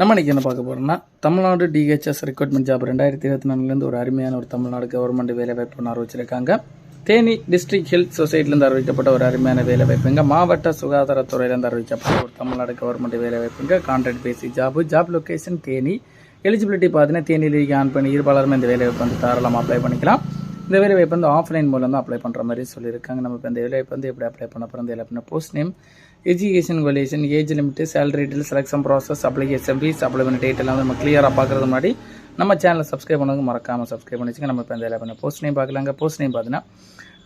நம்ம இன்றைக்கி என்ன பார்க்க போகிறோம்னா தமிழ்நாடு டிஹெச்எஸ் ரெக்ரூட்மெண்ட் ஜாப் ரெண்டாயிரத்தி இருபத்தி நாலுலேருந்து ஒரு அருமையான ஒரு தமிழ்நாடு கவர்மெண்ட் வேலைவாய்ப்பு ஒன்று அறிவிச்சிருக்காங்க. தேனி டிஸ்ட்ரிக்ட் ஹெல்த் சொசைட்டிலேருந்து அறிவிக்கப்பட்ட ஒரு அருமையான வேலைவாய்ப்புங்க. மாவட்ட சுகாதாரத்துறையிலேருந்து அறிவிக்கப்பட்ட ஒரு Tamil Nadu government வேலைவாய்ப்புங்க. Contract basis job job location Theni. Eligibility பார்த்தீங்கன்னா தேனியில் ஆன் பண்ணி இருபாலருமே இந்த வேலைவாய்ப்பு வந்து தாராளமாக அப்ளை பண்ணிக்கலாம். இந்த வேலைவாய்ப்பு வந்து ஆஃப்லைன் மூலம் தான் அப்ளை பண்ணுற மாதிரி சொல்லியிருக்காங்க. நம்ம இப்போ இந்த வேலைவாய்ப்பு வந்து எப்படி அப்ளை பண்ண போகிறோம் இந்த post name education qualification age limit salary detail selection process application fee apply பண்ண டேட் எல்லாம் நம்ம கிளியராக பார்க்குறது முன்னாடி நம்ம சேனலை சப்ஸ்கிரைப் பண்ணவங்க மறக்காமல் சப்ஸ்கிரைப் பண்ணிச்சுங்க. நம்ம இப்போ இந்த பண்ண போஸ்ட் நேம் பார்க்கலாங்க. போஸ்ட் நேம் பார்த்தீங்கன்னா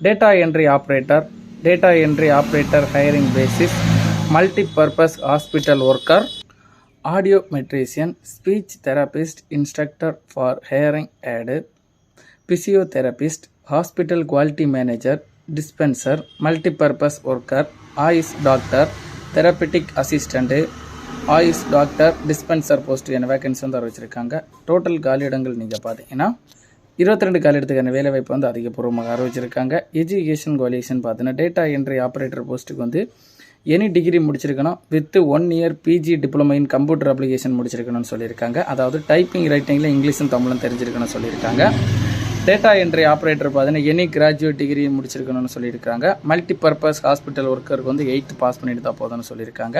data entry operator data entry operator hiring basis multi purpose hospital worker audiometrician speech therapist instructor for hearing aid physiotherapist hospital quality manager dispenser multipurpose worker AYUSH doctor therapeutic assistant AYUSH doctor dispenser post என vacancy வந்து அறிவிச்சிருக்காங்க. Total காலியிடங்கள் நீங்கள் பார்த்தீங்கன்னா இருபத்தி ரெண்டு காலியிடத்துக்கான வேலைவாய்ப்பு வந்து அதிகபூர்வமாக அறிவிச்சிருக்காங்க. எஜுகேஷன் குவாலிஃபிகேஷன் பார்த்தீங்கன்னா டேட்டா என்ட்ரி ஆப்ரேட்டர் போஸ்ட்டுக்கு வந்து எனி டிகிரி முடிச்சிருக்கணும். With one year PG diploma in computer application முடிச்சிருக்கணும்னு சொல்லியிருக்காங்க. அதாவது டைப்பிங் ரைட்டிங்கில் இங்கிலீஷும் தமிழும் தெரிஞ்சிருக்கணும்னு சொல்லியிருக்காங்க. டேட்டா என்ட்ரி ஆப்ரேட்டர் பார்த்தீங்கன்னா எனி கிராஜுவேட் டிகிரி முடிச்சிருக்கணும்னு சொல்லியிருக்காங்க. மல்டி பர்பஸ் ஹாஸ்பிட்டல் ஒர்க்கருக்கு வந்து எயித்து பாஸ் பண்ணிட்டு தான் போதும்னு சொல்லியிருக்காங்க.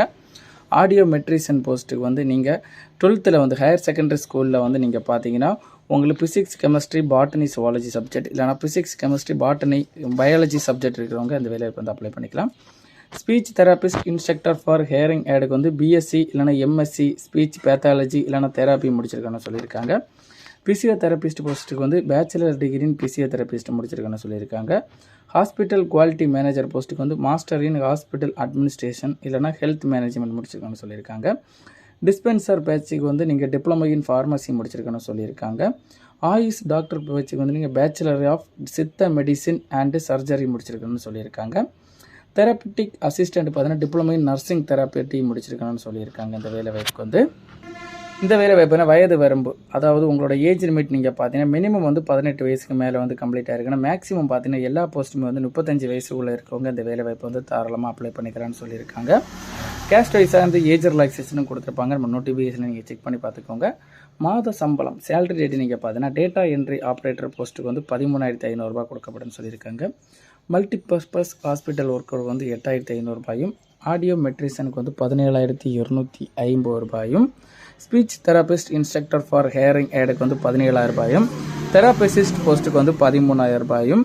ஆடியோ மெட்ரிஷன் போஸ்ட்டுக்கு வந்து நீங்கள் டுவெல்த்தில் வந்து ஹையர் செகண்டரி ஸ்கூலில் வந்து நீங்கள் பார்த்தீங்கன்னா உங்களுக்கு physics chemistry botany zoology subject இல்லைனா physics chemistry botany biology subject இருக்கிறவங்க அந்த வேலையை வந்து அப்ளை பண்ணிக்கலாம். Speech therapist instructor for hearing ஆடுக்கு வந்து பிஎஸ்சி இல்லைனா எம்எஸ்சி ஸ்பீச் பேத்தாலஜி இல்லைனா தெராப்பி முடிச்சிருக்கேன்னு சொல்லியிருக்காங்க. பிசியோதெரபிஸ்ட் போஸ்ட்டுக்கு வந்து பேச்சுலர் டிகிரின் பிசியோதெரபிஸ்ட் முடிச்சிருக்கேன்னு சொல்லியிருக்காங்க. ஹாஸ்பிட்டல் குவாலிட்டி மேனேஜர் போஸ்ட்டுக்கு வந்து மாஸ்டர் இன் ஹாஸ்பிட்டல் அட்மினிஸ்ட்ரேஷன் இல்லைனா ஹெல்த் மேனேஜ்மெண்ட் முடிச்சிருக்கேன்னு சொல்லியிருக்காங்க. டிஸ்பென்சர் பேச்சுக்கு வந்து நீங்கள் டிப்ளமோ இன் ஃபார்மசி முடிச்சிருக்கேன்னு சொல்லியிருக்காங்க. ஆயுஷ் டாக்டர் பேச்சுக்கு வந்து நீங்கள் bachelor of Siddha medicine and surgery முடிச்சிருக்கணும்னு சொல்லியிருக்காங்க. தெரப்பட்டிக் அசிஸ்டன்ட் பார்த்தீங்கன்னா டிப்ளமோ இன் நர்சிங் தெரப்பி முடிச்சிருக்கணும்னு சொல்லியிருக்காங்க இந்த வேலை வாய்ப்புக்கு வந்து. இந்த வேலை வாய்ப்புனா வயது வரம்பு. அதாவது உங்களோட ஏஜ் லிமிட் நீங்கள் பார்த்தீங்கன்னா மினிமம் வந்து பதினெட்டு வயசுக்கு மேலே வந்து கம்ப்ளீட் ஆயிருக்கணும் மேக்ஸிமம் பார்த்தீங்கன்னா எல்லா போஸ்ட்டுமே வந்து முப்பத்தஞ்சு வயசுக்குள்ளே இருக்கவங்க இந்த வேலை வாய்ப்பு வந்து தாராளமாக அப்ளை பண்ணிக்கிறான்னு சொல்லியிருக்காங்க. கேஸ்ட் வைஸாக வந்து ஏஜ் ரிலாக்ஸேஷனும் கொடுத்துருப்பாங்க. நம்ம நோட்டிஃபிகேஷன் நீங்கள் செக் பண்ணி பார்த்துக்கோங்க. மாத சம்பளம் சேலரி ரேட் நீங்கள் பார்த்தீங்கன்னா டேட்டா என்ட்ரி ஆப்ரேட்டர் போஸ்ட்டுக்கு வந்து பதிமூணாயிரத்தி ஐநூறுரூபா கொடுக்கப்படும் சொல்லியிருக்காங்க. மல்டிபர்பஸ் ஹாஸ்பிட்டல் ஒர்க்கர் வந்து எட்டாயிரத்தி ஐநூறுரூபாயும் ஆடியோ மெட்ரிஷனுக்கு வந்து பதினேழாயிரத்தி இரநூத்தி ஐம்பது ரூபாயும் speech therapist instructor for hearing ஏடுக்கு வந்து பதினேழாயிரம் ரூபாயும் தெரபிசிஸ்ட் போஸ்ட்டுக்கு வந்து பதிமூணாயிரம் ரூபாயும்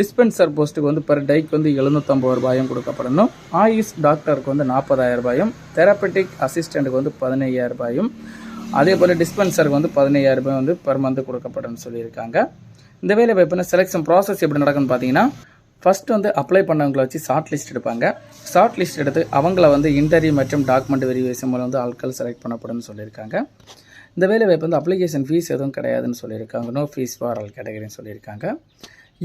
டிஸ்பென்சர் போஸ்ட்டுக்கு வந்து பெர் டைக்கு வந்து எழுநூற்றம்பது ரூபாயும் கொடுக்கப்படணும். ஆயுஷ் டாக்டருக்கு வந்து நாற்பதாயிரம் ரூபாயும் தெரப்பட்டிக் அசிஸ்டண்ட்டுக்கு வந்து பதினையாயிரம் ரூபாயும் அதே போல் டிஸ்பென்சருக்கு வந்து பதினையாயிரம் ரூபாய் வந்து பெர் மந்த் கொடுக்கப்படும் சொல்லியிருக்காங்க. இந்த வேலை வாய்ப்புனா செலெக்ஷன் ப்ராசஸ் எப்படி நடக்குன்னு பார்த்தீங்கன்னா ஃபஸ்ட்டு வந்து அப்ளை பண்ணவங்களை வச்சு ஷார்ட் லிஸ்ட் எடுப்பாங்க. ஷார்ட் லிஸ்ட் எடுத்து அவங்கள வந்து இன்டர்வியூ மற்றும் டாக்குமெண்ட் வெரிஃபிகேஷன் மூலம் வந்து ஆட்கள் செலக்ட் பண்ணப்படும்னு சொல்லியிருக்காங்க. இந்த வேலை வாய்ப்பு வந்து அப்ளிகேஷன் ஃபீஸ் எதுவும் கிடையாதுன்னு சொல்லியிருக்காங்க. நோ ஃபீஸ் ஃபார் ஆல் கேட்டகரின்னு சொல்லியிருக்காங்க.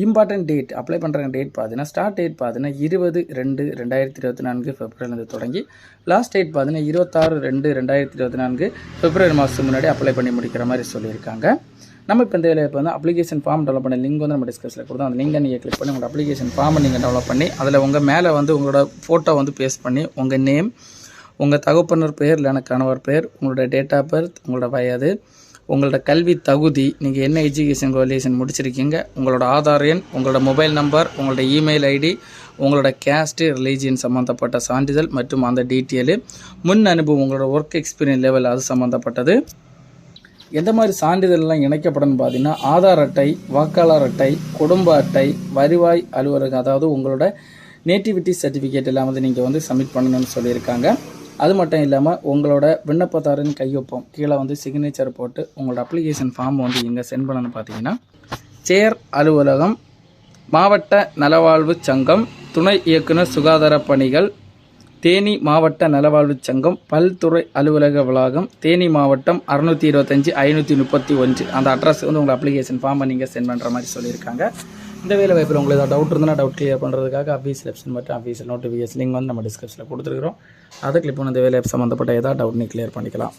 இம்பார்ட்டன்ட் டேட் அப்ளை பண்ணுற டேட் பார்த்தீங்கன்னா ஸ்டார்ட் டேட் பார்த்தீங்கன்னா இருபது ரெண்டு ரெண்டாயிரத்தி இருபத்தி நான்கு பிப்ரவரிலேருந்து தொடங்கி லாஸ்ட் டேட் பார்த்தீங்கன்னா இருபத்தாறு ரெண்டு ரெண்டாயிரத்தி இருபத்தி நான்கு பிப்ரவரி மாதத்துக்கு முன்னாடி அப்ளை பண்ணி முடிக்கிற மாதிரி சொல்லியிருக்காங்க. நம்ம இப்போ இந்த வேலையை இப்போ வந்து அப்ளிகேஷன் ஃபார்ம் டெவலப் பண்ண லிங்க் வந்து நம்ம டிஸ்கஸில் கொடுத்தோம். அந்த லிங்கை நீங்கள் கிளிக் பண்ணி உங்களோட அப்ளிகேஷன் ஃபார்மை நீங்கள் டெவலப் பண்ணி அதில் உங்கள் மேலே வந்து உங்களோட ஃபோட்டோ வந்து பேஸ்ட் பண்ணி உங்கள் நேம் உங்கள் தகப்பனர் பெயர் இல்லைனா கணவர் பேர் உங்களோட டேட் ஆஃப் பர்த் உங்களோட வயது உங்களோட கல்வி தகுதி நீங்கள் என்ன எஜுகேஷன் குவாலிஃபிகேஷன் முடிச்சிருக்கீங்க உங்களோட ஆதார் எண் உங்களோட மொபைல் நம்பர் உங்களோட இமெயில் ஐடி உங்களோட கேஸ்ட்டு ரிலீஜியன் சம்மந்தப்பட்ட சான்றிதழ் மற்றும் அந்த டீட்டெயிலு முன் அனுபவம் உங்களோட ஒர்க் எக்ஸ்பீரியன்ஸ் லெவல் அது சம்மந்தப்பட்டது எந்த மாதிரி சான்றிதழ்லாம் இணைக்கப்படும் பார்த்தீங்கன்னா ஆதார் அட்டை வாக்காளர் அட்டை குடும்ப அட்டை வருவாய் அலுவலகம் அதாவது உங்களோட நேட்டிவிட்டி சர்டிஃபிகேட் எல்லாம் வந்து நீங்கள் வந்து சப்மிட் பண்ணணும்னு சொல்லியிருக்காங்க. அது மட்டும் இல்லாமல் உங்களோட விண்ணப்பதாரின் கையொப்பம் கீழே வந்து சிக்னேச்சர் போட்டு உங்களோட அப்ளிகேஷன் ஃபார்ம் வந்து எங்கே சென்ட் பண்ணணும்னு பார்த்தீங்கன்னா சேர் அலுவலகம் மாவட்ட நலவாழ்வு சங்கம் துணை இயக்குனர் சுகாதார பணிகள் தேனி மாவட்ட நலவாழ்வு சங்கம் பல்துறை அலுவலக வளாகம் தேனி மாவட்டம் அறுநூற்றி இருபத்தஞ்சி ஐநூற்றி முப்பத்தி ஒன்று. அந்த அட்ரஸ் வந்து உங்கள் அப்ளிகேஷன் ஃபார்மை நீங்கள் சென்ட் பண்ணுற மாதிரி சொல்லியிருக்காங்க. இந்த வேலை வாய்ப்பில் உங்களுக்கு ஏதாவது டவுட் இருந்தால் டவுட் கிளியர் பண்ணுறதுக்காக அஃபீஸ் லெப்ஷன் மற்றும் அஃபீஸில் நோட்டிஃபிகேஷன் லிங்க் வந்து நம்ம டிஸ்கிரிப்ஷனில் கொடுத்துருக்குறோம். அதை கிளிக் பண்ண இந்த வேலை சம்மந்தப்பட்ட ஏதாவது டவுட் நீ கிளியர் பண்ணிக்கலாம்.